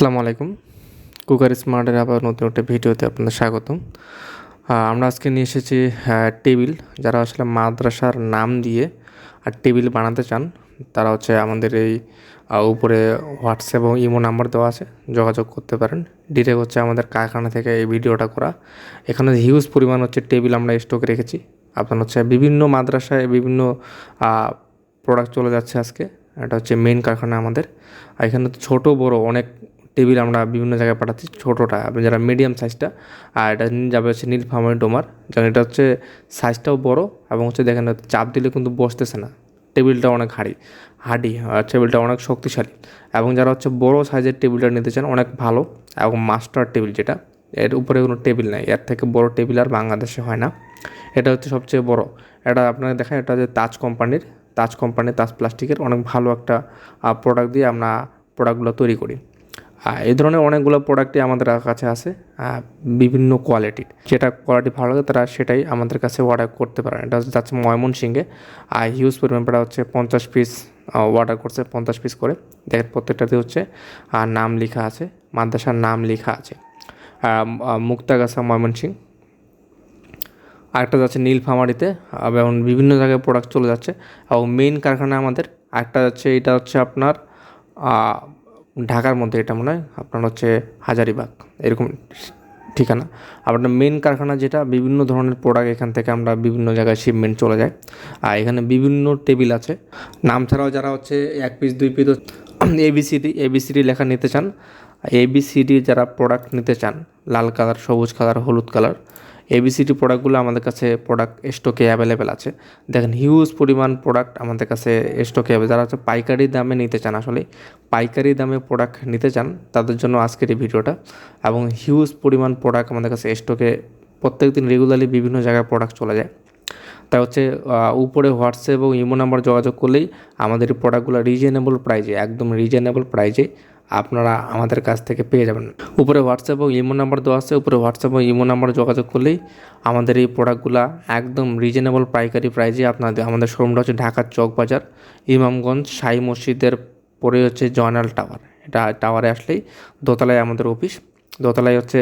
আসসালামু আলাইকুম। কুকার স্মার্টের আবার নতুন একটা ভিডিওতে আপনাদের স্বাগতম। আমরা আজকে নিয়ে এসেছি টেবিল। যারা আসলে মাদ্রাসার নাম দিয়ে আর টেবিল বানাতে চান, তারা হচ্ছে আমাদের এই উপরে হোয়াটসঅ্যাপ এবং ইমো নাম্বার দেওয়া আছে, যোগাযোগ করতে পারেন। ডিরেক্ট হচ্ছে আমাদের কারখানা থেকে এই ভিডিওটা করা। এখানে হিউজ পরিমাণ হচ্ছে টেবিল আমরা স্টক রেখেছি। আপনার হচ্ছে বিভিন্ন মাদ্রাসায় বিভিন্ন প্রোডাক্ট চলে যাচ্ছে আজকে। এটা হচ্ছে মেইন কারখানা আমাদের। আর এখানে ছোটো, বড় অনেক টেবিল আমরা বিভিন্ন জায়গায় পাঠাচ্ছি ছোটোটা যারা মিডিয়াম সাইজটা আর এটা যাবে হচ্ছে নীল ফার্মের ডোমার, যেমন এটা হচ্ছে সাইজটাও বড় এবং হচ্ছে দেখেন চাপ দিলে কিন্তু বসতেছে না। টেবিলটা অনেক হাড়ি হাডি আর টেবিলটা অনেক শক্তিশালী এবং যারা হচ্ছে বড় সাইজের টেবিলটা নিতে চান, অনেক ভালো এবং মাস্টার টেবিল যেটা, এর উপরে কোনো টেবিল নাই, এর থেকে বড় টেবিল আর বাংলাদেশে হয় না। এটা হচ্ছে সবচেয়ে বড়, এটা আপনাকে দেখায় এটা হচ্ছে তাজ কোম্পানির তাজ কোম্পানির তাজ প্লাস্টিকের অনেক ভালো একটা প্রোডাক্ট দিয়ে আমরা প্রোডাক্টগুলো তৈরি করি। এই ধরনের অনেকগুলো প্রোডাক্টই আমাদের কাছে আছে বিভিন্ন কোয়ালিটির যেটা কোয়ালিটি ভালো লাগে তারা সেটাই আমাদের কাছে অর্ডার করতে পারেন এটা যাচ্ছে ময়মনসিংহে আর হিউজ পরিমাণ প্রায় হচ্ছে পঞ্চাশ পিস অর্ডার করছে পঞ্চাশ পিস করে। দেখেন প্রত্যেকটাতে হচ্ছে আহ, নাম লেখা আছে মাদ্রাসার নাম লেখা আছে। মুক্তাগাছা ময়মনসিং আরেকটা যাচ্ছে নীলফামারিতে এবং বিভিন্ন জায়গায় প্রোডাক্ট চলে যাচ্ছে। এবং মেইন কারখানা আমাদের আরেকটা যাচ্ছে এটা হচ্ছে আপনার ঢাকার মধ্যে এটা মনে হয়, আপনার হচ্ছে হাজারিবাগ, এরকম ঠিকানা। আপনার মেন কারখানা যেটা, বিভিন্ন ধরনের প্রোডাক্ট এখান থেকে আমরা বিভিন্ন জায়গায় শিপমেন্ট চলে যায়। আর এখানে বিভিন্ন টেবিল আছে। নাম ছাড়াও যারা হচ্ছে এক পিস দুই পিস এবিসিডি এবিসিডি লেখা নিতে চান এবিসিডি যারা প্রোডাক্ট নিতে চান, লাল কালার, সবুজ কালার, হলুদ কালার এবিসিডি প্রোডাক্টগুলো আমাদের কাছে প্রোডাক্ট স্টকে অ্যাভেলেবেল আছে। দেখেন হিউজ পরিমাণ প্রোডাক্ট আমাদের কাছে স্টকে যারা হচ্ছে পাইকারি দামে নিতে চান আসলে, পাইকারি দামে প্রোডাক্ট নিতে চান, তাদের জন্য আজকের এই ভিডিওটা। এবং হিউজ পরিমাণ প্রোডাক্ট আমাদের কাছে স্টকে প্রত্যেক দিন রেগুলারলি বিভিন্ন জায়গায় প্রোডাক্ট চলে যায়। তাই হচ্ছে উপরে হোয়াটসঅ্যাপ এবং ইমো নাম্বার যোগাযোগ করলেই আমাদের প্রোডাক্টগুলো রিজনেবল প্রাইজে একদম রিজনেবল প্রাইজে আপনারা আমাদের কাছ থেকে পেয়ে যাবেন। উপরে হোয়াটসঅ্যাপ এবং ইমো নাম্বার দেওয়া আছে। উপরে হোয়াটসঅ্যাপ এবং ইমো নাম্বার যোগাযোগ করলেই আমাদের এই প্রোডাক্টগুলো একদম রিজনেবল পাইকারি প্রাইজে আপনাদের, আমাদের শোরুমটা হচ্ছে ঢাকার চক বাজার ইমামগঞ্জ সাই মসজিদের পরে হচ্ছে জয়নাল টাওয়ার এটা টাওয়ারে আসলেই দোতলায় আমাদের অফিস দোতলায় হচ্ছে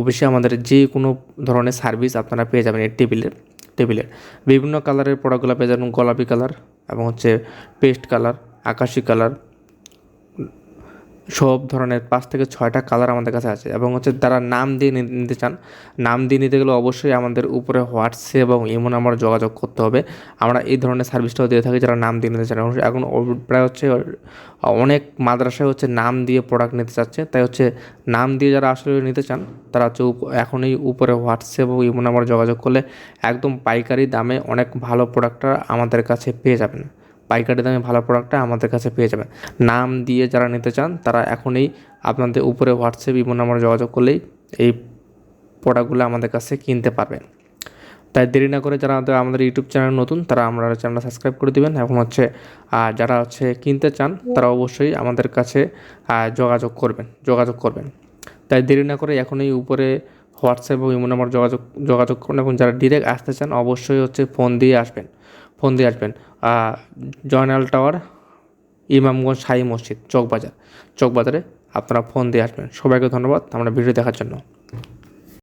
অফিসে আমাদের যে কোনো ধরনের সার্ভিস আপনারা পেয়ে যাবেন এই টেবিলের টেবিলের বিভিন্ন কালারের প্রোডাক্টগুলো পেয়ে যাবেন, গোলাপি কালার এবং হচ্ছে পেস্ট কালার আকাশি কালার সব ধরনের পাঁচ থেকে ছয়টা কালার আমাদের কাছে আছে এবং হচ্ছে তারা নাম দিয়ে নিতে চান, নাম দিয়ে নিতে গেলে অবশ্যই আমাদের উপরে হোয়াটসঅ্যাপ এবং ইমো নাম্বার যোগাযোগ করতে হবে। আমরা এই ধরনের সার্ভিসটাও দিয়ে থাকি যারা নাম দিয়ে নিতে চান। এখন প্রায় হচ্ছে অনেক মাদ্রাসায় হচ্ছে নাম দিয়ে প্রোডাক্ট নিতে চাচ্ছে। তাই হচ্ছে নাম দিয়ে যারা আসলে নিতে চান, তারা হচ্ছে এখনই উপরে হোয়াটসঅ্যাপ এবং ইমো নাম্বার যোগাযোগ করলে একদম পাইকারি দামে অনেক ভালো প্রোডাক্টটা আমাদের কাছে পেয়ে যাবেন। পাইকারি দামে ভালো প্রোডাক্টটা আমাদের কাছে পেয়ে যাবেন। নাম দিয়ে যারা নিতে চান, তারা এখনই আপনাদের উপরে হোয়াটসঅ্যাপ ইমো নাম্বার যোগাযোগ করলেই এই প্রোডাক্টগুলো আমাদের কাছে কিনতে পারবেন। তাই দেরি না করে যারা আমাদের- ইউটিউব চ্যানেল নতুন, তারা আমরা চ্যানেলটা সাবস্ক্রাইব করে দিবেন। এবং হচ্ছে যারা হচ্ছে কিনতে চান, তারা অবশ্যই আমাদের কাছে যোগাযোগ করবেন যোগাযোগ করবেন। তাই দেরি না করে এখনই উপরে হোয়াটসঅ্যাপ এবং ইমো নাম্বার যোগাযোগ যোগাযোগ করুন। এবং যারা ডিরেক্ট আসতে চান, অবশ্যই হচ্ছে ফোন দিয়ে আসবেন। ফোন দিয়ে আসবেন। জয়নাল টাওয়ার, ইমামগঞ্জ সাই মসজিদ, চকবাজার। চকবাজারে আপনারা ফোন দিয়ে আসবেন। সবাইকে ধন্যবাদ। আমরা ভিডিও দেখার জন্য।